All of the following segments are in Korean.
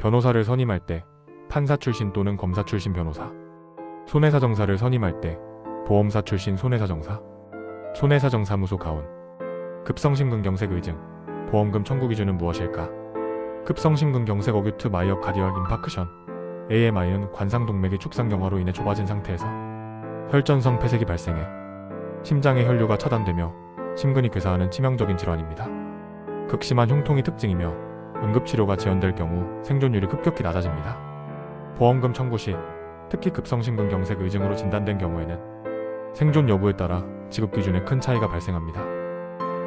변호사를 선임할 때 판사 출신 또는 검사 출신 변호사, 손해사 정사를 선임할 때 보험사 출신 손해사 정사, 손해사 정사무소 가운, 급성심근경색 의증, 보험금 청구 기준은 무엇일까? 급성심근경색 어규트 마이어 카디얼 임파크션, AMI는 관상동맥의 축상 경화로 인해 좁아진 상태에서 혈전성 폐색이 발생해 심장의 혈류가 차단되며 심근이 괴사하는 치명적인 질환입니다. 극심한 흉통이 특징이며 응급치료가 지연될 경우 생존율이 급격히 낮아집니다. 보험금 청구 시 특히 급성심근경색 의증으로 진단된 경우에는 생존 여부에 따라 지급 기준에 큰 차이가 발생합니다.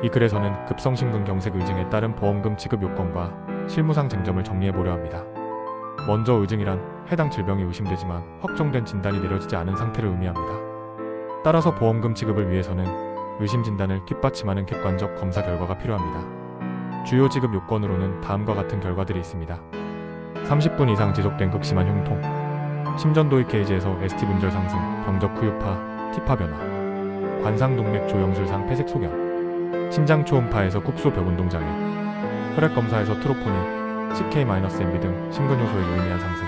이 글에서는 급성심근경색 의증에 따른 보험금 지급 요건과 실무상 쟁점을 정리해 보려 합니다. 먼저 의증이란 해당 질병이 의심되지만 확정된 진단이 내려지지 않은 상태를 의미합니다. 따라서 보험금 지급을 위해서는 의심 진단을 뒷받침하는 객관적 검사 결과가 필요합니다. 주요 지급 요건으로는 다음과 같은 결과들이 있습니다. 30분 이상 지속된 극심한 흉통, 심전도입 게이지에서 ST 분절 상승, 병적 후유파, 티파 변화, 관상동맥 조영술상 폐색 소견, 심장 초음파에서 국소 벽운동 장애, 혈액 검사에서 트로포닌, CK-MB 등 심근 요소의 유의미한 상승.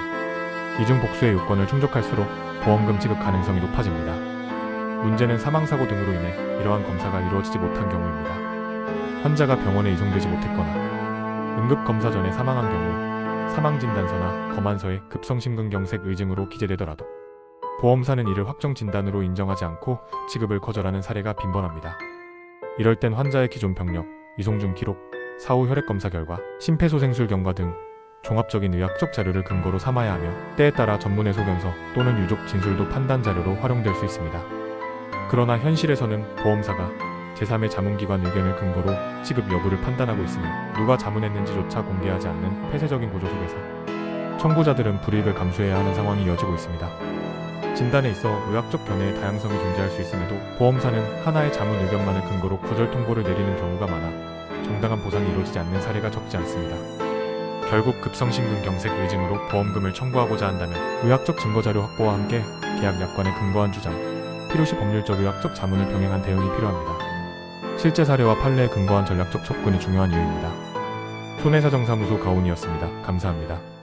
이중 복수의 요건을 충족할수록 보험금 지급 가능성이 높아집니다. 문제는 사망사고 등으로 인해 이러한 검사가 이루어지지 못한 경우입니다. 환자가 병원에 이송되지 못했거나 응급검사 전에 사망한 경우 사망진단서나 검안서에 급성심근경색 의증으로 기재되더라도 보험사는 이를 확정 진단으로 인정하지 않고 지급을 거절하는 사례가 빈번합니다. 이럴 땐 환자의 기존 병력, 이송 중 기록, 사후 혈액 검사 결과, 심폐소생술 경과 등 종합적인 의학적 자료를 근거로 삼아야 하며 때에 따라 전문의 소견서 또는 유족 진술도 판단 자료로 활용될 수 있습니다. 그러나 현실에서는 보험사가 제3의 자문기관 의견을 근거로 지급 여부를 판단하고 있으며 누가 자문했는지조차 공개하지 않는 폐쇄적인 구조 속에서 청구자들은 불이익을 감수해야 하는 상황이 이어지고 있습니다. 진단에 있어 의학적 견해의 다양성이 존재할 수 있음에도 보험사는 하나의 자문 의견만을 근거로 거절 통보를 내리는 경우가 많아 정당한 보상이 이루어지지 않는 사례가 적지 않습니다. 결국 급성심근경색 의증으로 보험금을 청구하고자 한다면 의학적 증거자료 확보와 함께 계약 약관에 근거한 주장, 필요시 법률적 의학적 자문을 병행한 대응이 필요합니다. 실제 사례와 판례에 근거한 전략적 접근이 중요한 이유입니다. 손해사정사무소 가온이었습니다. 감사합니다.